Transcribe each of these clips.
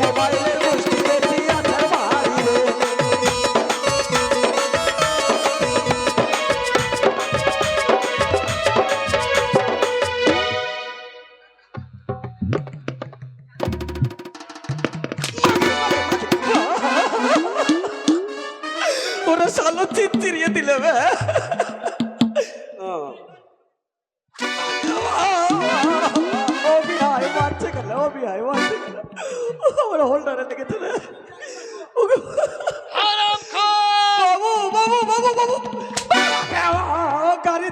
মোবাইলের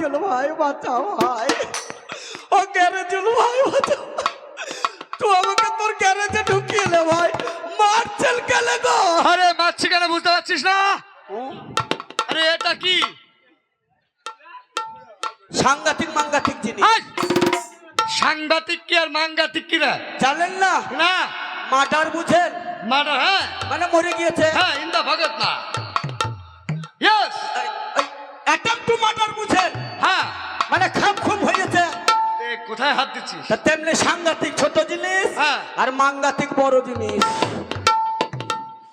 চলো ভাই বাঁচাও ভাই। ও গ্যারেজ চলো ভাই বাঁচাও। তুই আমাকে তোর গ্যারেজে ঢুকিয়ে নে ভাই। মারছেন গেলে গো? আরে মারছি কেন বুঝতে পারছিস না? আরে এটা কি? সাংঘাতিক মাঙ্গাতিক জিনিস। সাংঘাতিক কি আর মাঙ্গাতিক কি না জানেন না? না। মার্ডার বুঝেন? মার্ডার হ্যাঁ। মানে মরে গিয়েছে। হ্যাঁ ইন্দা ভগত না। ইয়েস অ্যাটাম টু মার্ডার বুঝেন। হ্যাঁ মানে খাম খুম হয়েছে কোথায় হাত দিচ্ছিস? তেমনি সাংঘাতিক ছোট জিনিস হ্যাঁ। আর মাঙ্গাতিক বড় জিনিস।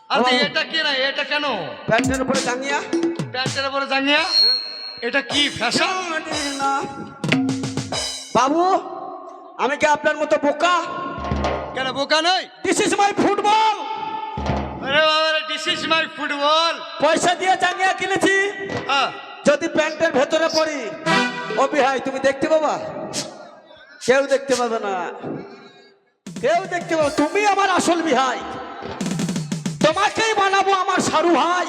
আরে এটা কি না এটা কেন? প্যান্টের উপরে জাঙ্গিয়া। প্যান্টের উপরে জাঙ্গিয়া? এটা কি ফ্যাশন বাবু আমি কি আপনার মতো বোকা? কেন বোকা নই? দিস ইজ মাই ফুটবল আরে বাবা দিস ইজ মাই ফুটবল পয়সা দিয়ে জাঙ্গিয়া কিনেছি। যদি প্যান্টের ভেতরে পড়ি ও বিহাই তুমি দেখতে পাবা? কেউ দেখতে পাবে না। কেউ দেখতে পাবে তুমি আমার আসল বিহাই। তোমাকেই বানাবো আমার সারু ভাই।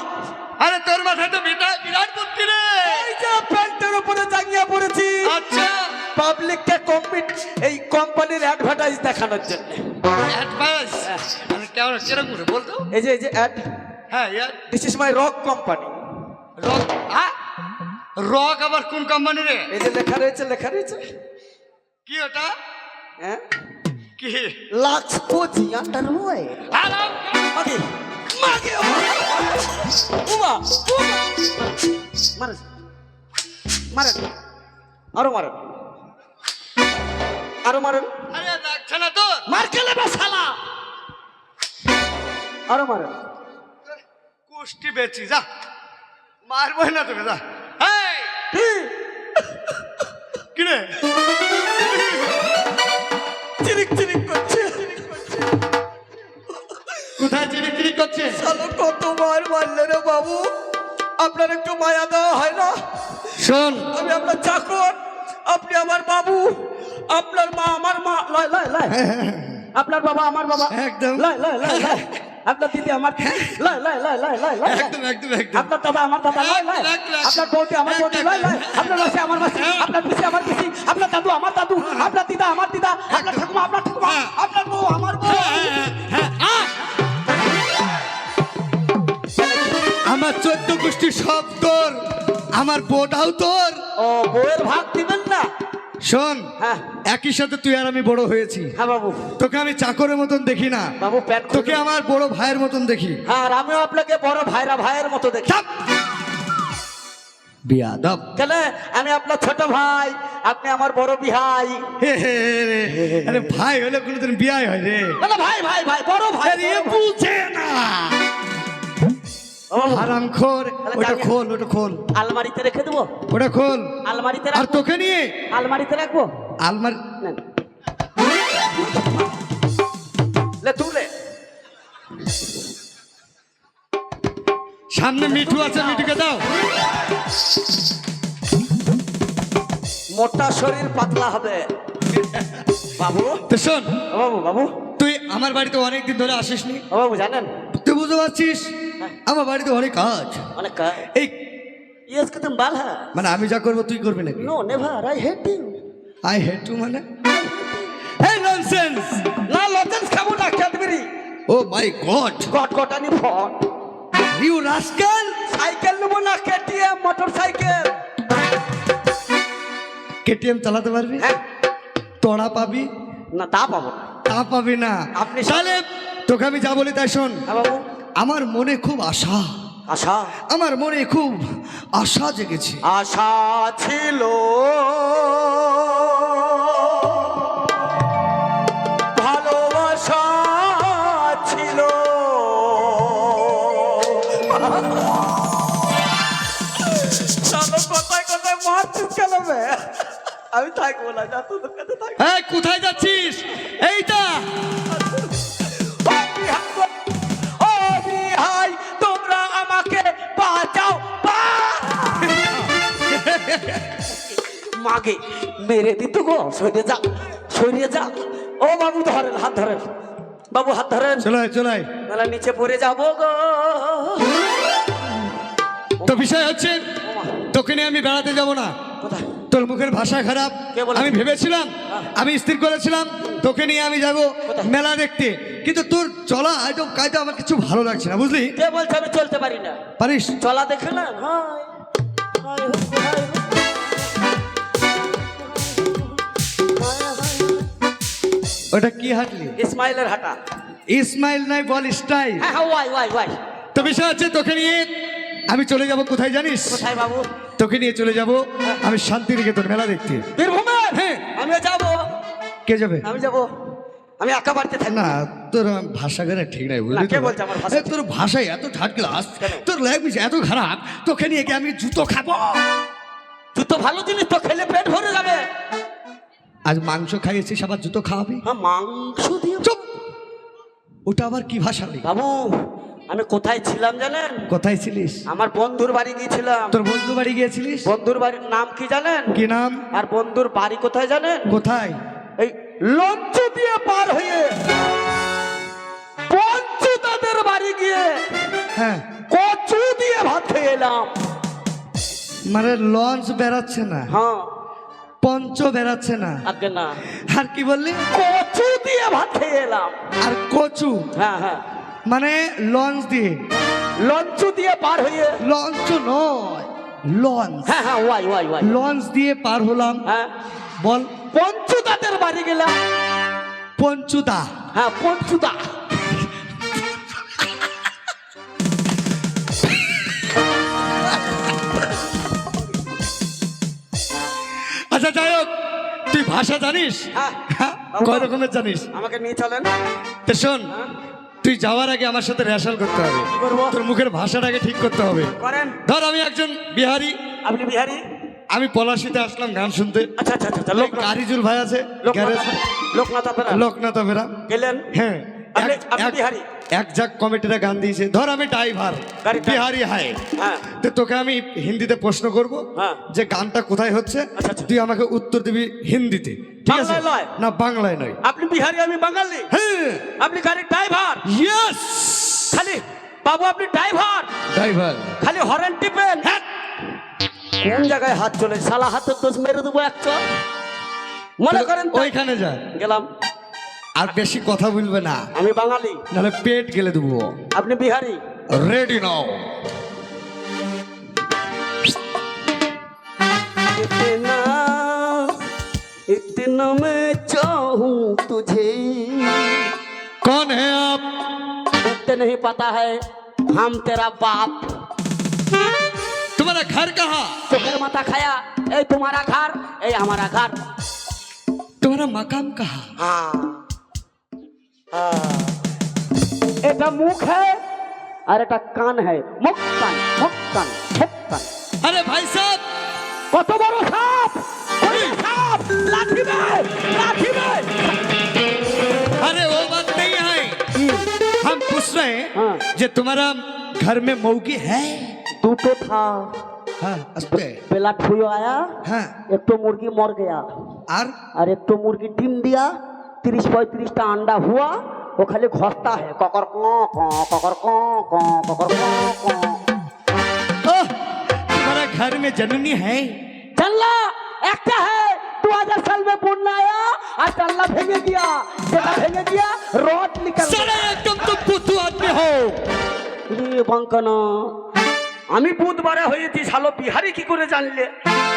আরে তোর মাথায় তো বিরাট বিরাট বুদ্ধি রে। এই যে প্যান্টের উপরে জাঙ্গিয়া পড়েছি। আচ্ছা। পাবলিককে কম্পিট এই কোম্পানির অ্যাডভার্টাইজ দেখানোর জন্য। অ্যাডভান্স মানে কেমন কীরকম করে বলতো? এই যে এই যে অ্যাড হ্যাঁ ইয়ার this is my rock company rock rock আবার কোন কোম্পানি রে? এই যে লেখা রয়েছে লেখা রয়েছে। কি ওটা? হ্যাঁ? কি? Lux Cozi underwear hello? মাগে মাগে উমা মারে মারেন আরও মারেন। আরও মারেন। আরে দেখছে না তোর। মার খেলে শালা। আরও মারেন। কুষ্টি বেচি যা। মারবো না তোকে যা এই কি রে চিরিক চিরিক করছে। কোথায় চিনি চিনি করছে? শালো কতবার মারলে রে বাবু? আপনার একটু মায়া দেওয়া হয় না? শোন। আমি আপনার চাকর আপনি আমার বাবু। আপনার মা আমার মা। লয় লয় লয় আপনার বাবা আমার বাবা। একদম। লয় লয় লয় লয় আপনার দিদি আমার লয় লয় লয় লয় লয় লয় একদম একদম একদম। আপনার দাদা আমার দাদা লয় লয়। আপনার বৌদি আমার লয় লয়। আপনার মাসি আমার মাসি আপনার পিসি আমার পিসি আপনার দাদু আমার দাদু আপনার দিদা আমার দিদা আপনার ঠাকুমা আপনার ঠাকুমা আপনার বউ আমার বউ। আমার চোদ্দ গোষ্ঠী সব তোর আমার বোটাও তোর। ও বউয়ের ভাগ দিবেন না? শোন হ্যাঁ। একই সাথে তুই আর আমি বড় হয়েছি। হ্যাঁ বাবু। তোকে আমি চাকরের মতন দেখি না। বাবু তোকে আমার বড় ভাইয়ের মতন দেখি। হ্যাঁ আর আমিও আপনাকে বড় ভাইরা ভাইয়ের মতো দেখি। বিয়াদব। কেন? আমি আপনার ছোট ভাই আপনি আমার বড় বিহাই। আরে ভাই হলে কোনোদিন বিয়াই হয় রে। ভাই ভাই ভাই বড় ভাই। বুঝে না। হারাম খোর ওটা খোল ওটা খোল। আলমারিতে রেখে দেবো? ওটা খোল। আলমারিতে আর তোকে নিয়ে? আলমারিতে রাখব? আলমার। লে তুলে সামনে মিঠু আছে মিঠুকে দাও। মোটা শরীর পাতলা হবে। বাবু? তো শোন। বাবু বাবু। তুই আমার বাড়িতে অনেক দিন ধরে আসিস নি বাবু জানেন? তুই বুঝতে পারছিস? আমার বাড়িতে অনেক কাজ। অনেক কাজ? এই ইয়েস কে তুমি বাল হ্যাঁ? মানে আমি যা করব তুই করবি নাকি? No never I hate you I hate to মানে? হে ননসেন্স না লজেন্স খাব না ক্যাডবেরি ও মাই গড গট গটানি ফট ইউ রাস্কাল সাইকেল নেব না কেটিএম মোটর সাইকেল কেটিএম চালাতে পারবি? হ্যাঁ। তোড়া পাবি? না তা পাবো তা পাবি না। আপনি- তাহলে তোকে আমি যা বলি তাই শোন। হ্যাঁ বাবু। আমার মনে খুব আশা। আশা? আমার মনে খুব আশা জেগেছে। আশা ছিল। ছিল। কোথায় আমি থাকব না যা তোদের হ্যাঁ, কোথায় যাচ্ছিস? এইটা। মাগে। মেরে দিত গো সরিয়ে যা সরিয়ে যা। ও বাবু ধরেন হাত ধরেন। বাবু হাত ধরেন। চলাই চলাই। মেলা নিচে পড়ে যাব গো। তো বিষয় হচ্ছে তোকে নিয়ে আমি বেড়াতে যাব না। তোর মুখের ভাষা খারাপ। আমি ভেবেছিলাম আমি স্থির করেছিলাম তোকে নিয়ে আমি যাব? মেলা দেখতে। কিন্তু তোর চলা একদম কায়দা আমার কিছু ভালো লাগছে না বুঝলি? কে বলছে আমি চলতে পারি না? পারিস? চলা দেখে না? হায়। ওটা কি হাঁটলি? ইসমাইলের হাটা। ইসমাইল নাই বল স্টাইল। হ্যাঁ হ্যাঁ ওয়াই ওয়াই ওয়াই। তো বিষয় হচ্ছে তোকে নিয়ে আমি চলে যাব কোথায় জানিস? কোথায় বাবু? তোকে নিয়ে চলে যাব আমি শান্তিনিকেতন মেলা দেখতে। বীরভূমের? হ্যাঁ। আমি যাব। কে যাবে? আমি যাব। আমি একা বাড়িতে থাকি না তোর ভাষা গানে ঠিক নাই বুঝলি কে? বলছে আমার ভাষা? তোর ভাষায় এত থার্ড ক্লাস তোর ল্যাঙ্গুয়েজ এত খারাপ তোকে নিয়ে কি আমি জুতো খাব? তুই তো ভালো জিনিস তো খেলে পেট ভরে যাবে। আজ মাংস খাইয়েছিস আবার জুতো খাওয়াবি? হ্যাঁ মাংস দিয়ে চুপ! ওটা আবার কি ভাষা? বাবু আমি কোথায় ছিলাম জানেন? কোথায় ছিলিস? আমার বন্ধুর বাড়ি গিয়েছিলাম। তোর বন্ধু বাড়ি গিয়েছিলিস? বন্ধুর বাড়ির নাম কি জানেন? কি নাম? আর বন্ধুর বাড়ি কোথায় জানেন? কোথায়? এই লঞ্চ দিয়ে পার হয়ে পঞ্চু তাদের বাড়ি গিয়ে হ্যাঁ। কচু দিয়ে ভাত খেয়ে এলাম। মানে লঞ্চ বেড়াচ্ছে না? হ্যাঁ। পঞ্চ বেড়াচ্ছে না। আগে না। আর কি বললি? কচু দিয়ে ভাত খেয়ে এলাম। আর কচু? হ্যাঁ হ্যাঁ। মানে লঞ্চ দিয়ে। লঞ্চ দিয়ে পার হয়ে লঞ্চ নয় লঞ্চ। হ্যাঁ হ্যাঁ ওয়াই ওয়াই ওয়াই। লঞ্চ দিয়ে পার হলাম। হ্যাঁ। বল। পঞ্চু তাদের বাড়ি গেলাম। পঞ্চুদা। হ্যাঁ পঞ্চুদা। আচ্ছা যাই হোক তুই ভাষা জানিস? হ্যাঁ? কয় রকমের জানিস? আমাকে নিয়ে চলেন। তো শোন হ্যাঁ? তুই যাওয়ার আগে আমার সাথে রেশাল করতে হবে। তোর মুখের ভাষাটাকে ঠিক করতে হবে। ধর আমি একজন বিহারি। আপনি বিহারি? আমি পলাশিতে আসলাম গান শুনতে। আচ্ছা আচ্ছা আচ্ছা লোকনাথ। কারিজুল ভাই আছে লোকনাথ লোকনাথ লোকনাথ গেলেন? হ্যাঁ। এক- কমিটিরা গান দিয়েছে ধর আমি ড্রাইভার বিহারি হায়। তো তোকে আমি হিন্দিতে প্রশ্ন করব হ্যাঁ। যে গানটা কোথায় হচ্ছে? আচ্ছা, আচ্ছা। তুই আমাকে উত্তর দিবি হিন্দিতে। ঠিক আছে? না বাংলায় নয়। আপনি বিহারি আমি বাঙালি। হ্যাঁ। আপনি গাড়ির ড্রাইভার। ইয়েস খালি বাবু আপনি ড্রাইভার। ড্রাইভার। খালি হরেন টিপেন। কোন জায়গায় হাত চলে সালা হাতের দোষ মেরে দেবো এক মনে করেন ওইখানে যা। গেলাম। আর বেশি কথা বলবে না আমি বাঙালি নাহলে পেট গেলে দেবো আপনি বিহারি রেডি নাও इतना इतना मैं चाहूं तुझे कौन है आप तुझे नहीं पता है हम तेरा बाप तुम्हारा घर कहाँ चोखेर माथा खाया ए तुम्हारा घर ए हमारा घर तुम्हारा मकाम कहाँ हाँ हाँ এটা মুখ है আর এটা কান है মুখ কান মুখ কান মুখ কান अरे भाई साहब কত বড় সাপ ওই সাপ লাঠি দে লাঠি দে अरे वो बात नहीं है हम पूछ रहे हाँ। हैं जे तुम्हारा घर में मौगी है দুটো था हाँ अस्पे बेला ठुयो आया हाँ एक तो मुर्गी मर गया और और एक तो मुर्गी डिम दिया तीस पैंतीस टा अंडा हुआ वो खाली घसता है ककर कौ कौ ककर कौ कौ ककर कौ कौ ओह, तुम्हारा घर में जननी है चल्ला একটা है दो हजार साल में बुनना आया और चल्ला भेंगे दिया जेटा भेंगे दिया रॉड निकल साला एकदम तुम बुद्धू आदमी हो রে বাঙ্কানা আমি বুধবারে হয়েছি শালো বিহারি কি করে জানলে ঠিক বলতে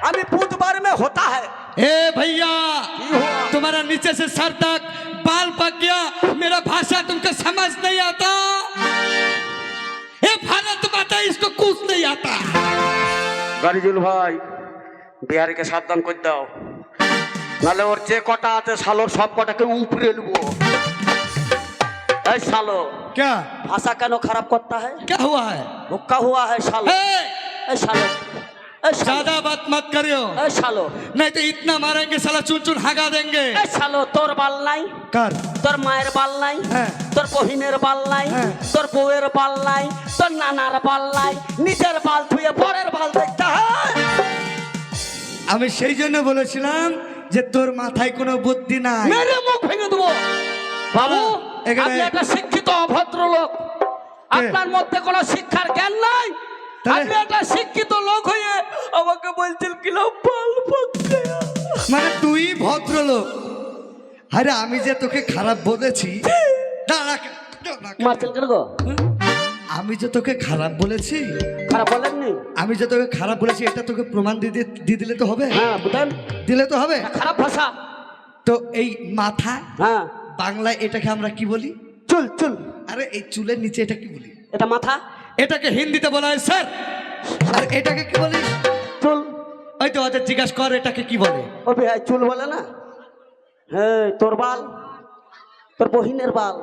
হয় আমি বুধবার में होता है ए भैया কি हुआ तुम्हारा नीचे से सर तक बाल पक गया मेरा भाषा तुमको समझ नहीं आता ये भारत माता इसको कुछ नहीं आता গাড়িজুল ভাই বিহারিকে সাবধান করে দাও নাহলে ওর যে কটা আছে শালোর সব কটাকে উপরে নেবো এই শালো क्या ভাষা কেন খারাপ করতা है क्या हुआ है हुक्का हुआ है शालो ए, এই শালো ए, सालो ज्यादा बात मत करियो ए, सालो नहीं तो इतना मारेंगे साला चुन चुन हगा देंगे এ শালো তোর বাল নাই कर তোর মায়ের বাল নাই হ্যাঁ। তোর বহিনের বাল নাই হ্যাঁ। তোর বউয়ের বাল নাই তোর নানার বাল নাই নিজের বাল ধুয়ে পরের বাল দেখতে হয় আমি সেই জন্য বলেছিলাম যে তোর মাথায় কোনো বুদ্ধি নাই মেরে মুখ ভেঙে দেবো বাবু এখানে- আপনি একটা শিক্ষিত অভদ্র লোক আপনার মধ্যে কোনো শিক্ষার জ্ঞান নাই আপনি একটা শিক্ষিত লোক হয়ে আমাকে বলছেন কিলো বাল পাচ্ছে মানে তুই ভদ্রলোক। আরে আমি যে তোকে খারাপ বলেছি দাঁড়া, দাঁড়া। মারছেন কেন গো? আমি যে তোকে খারাপ বলেছি খারাপ বলেননি? আমি যে তোকে খারাপ বলেছি এটা তোকে প্রমাণ দিয়ে দিয়ে- দিয়ে দিলে তো হবে? হ্যাঁ বুঝলেন? দিলে তো হবে? খারাপ ভাষা। তো এই মাথা হ্যাঁ। বাংলায় এটাকে আমরা কি বলি? চুল চুল। আরে এই চুলের নিচে এটা কি বলি? এটা মাথা? এটাকে হিন্দিতে বলা হয় স্যার। আর এটাকে কি বলি চুল। ওই তো ওদের জিজ্ঞাসা কর এটাকে কি বলে। ও ভাই চুল বলে না? হ্যাঁ তোর বাল। তোর বহিনের বাল।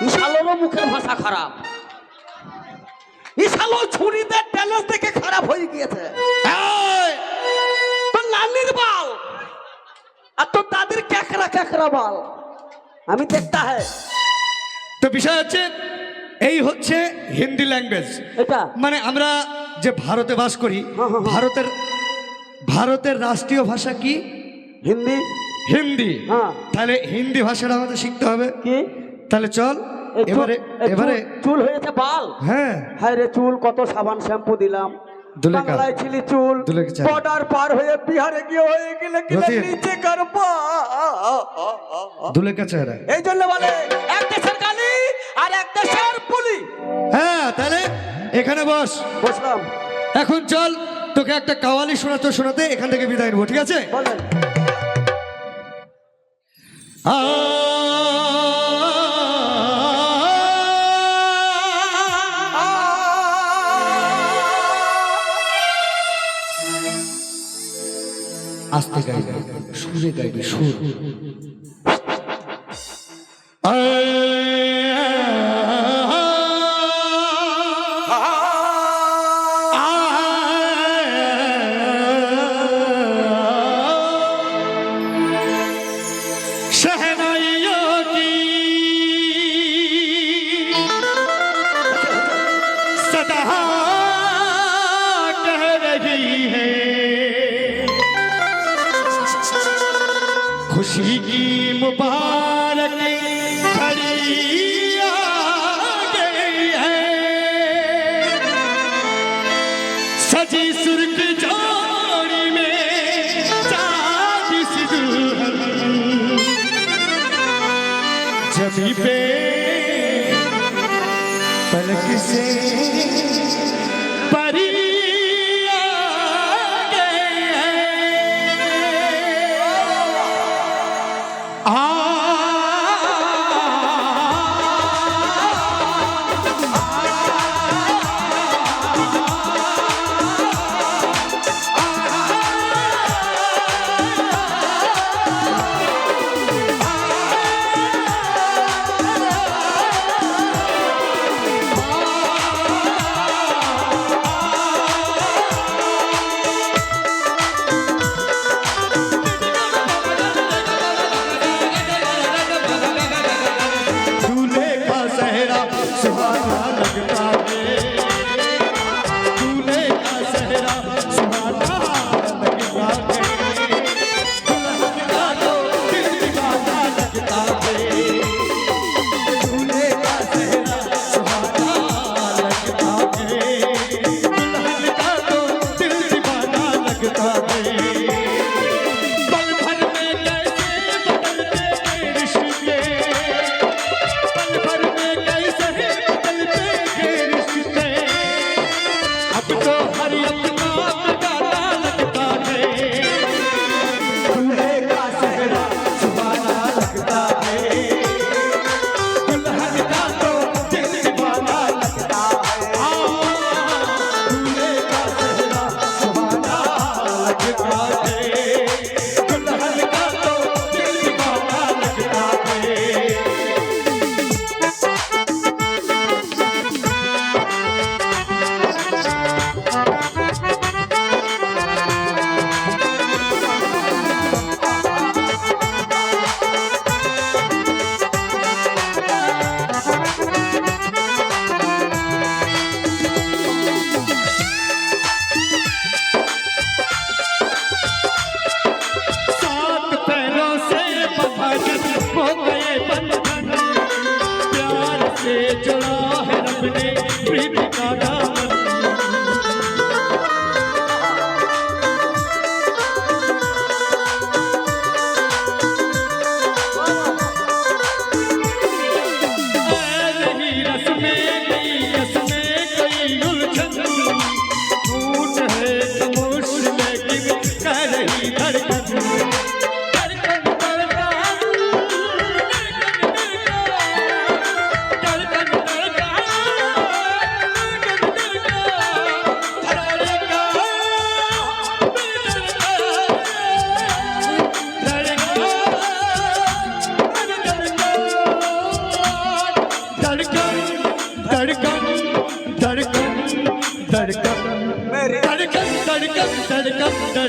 ইশালোরও মুখের ভাষা খারাপ। ইশালো ছুরিতে ট্যালেস থেকে খারাপ হয়ে গিয়েছে। এই! তোর নানির বাল। আর তোর দাদির ক্যাকড়া ক্যাকড়া বাল। আমি দেখতা হ্যাঁ তো বিষয় হচ্ছে এই হচ্ছে হিন্দি ল্যাঙ্গুয়েজ এটা। মানে আমরা যে ভারতে বাস করি হ্যাঁ, হ্যাঁ, হ্যাঁ। ভারতের ভারতের রাষ্ট্রীয় ভাষা কি? হিন্দি। হিন্দি। হ্যাঁ। তাহলে হিন্দি ভাষাটা আমাদের শিখতে হবে। কি? তাহলে চল এবারে এবারে চুল- হয়েছে বাল। হ্যাঁ। হ্যাঁ রে চুল কত সাবান শ্যাম্পু দিলাম। বাংলায় ছিলি চুল। বর্ডার পার হয়ে বিহারে গিয়ে হয়ে গেলে। নিচে করবা দুলেকা চেহারা। এই জন্য বলে এক দেশের গালি আর এক দেশের পুলি হ্যাঁ তাহলে এখানে বস। বুঝলাম এখন চল তোকে একটা কাওয়ালি শোনাতে শোনাতে এখান থেকে বিদায় নেব ঠিক আছে? বলেন। আ আস্তে গাইবে সুরে গাইবে সুর। जमी पे पलक से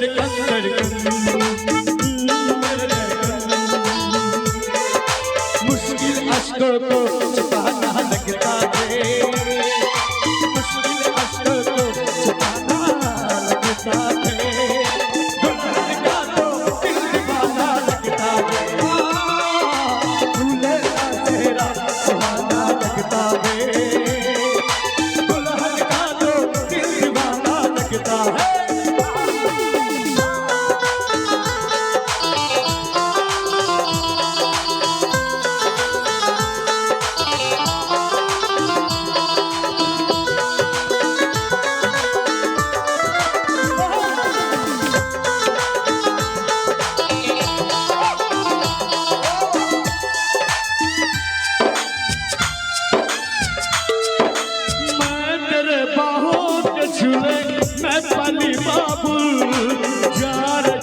கண்கள் পালি বাবুল যার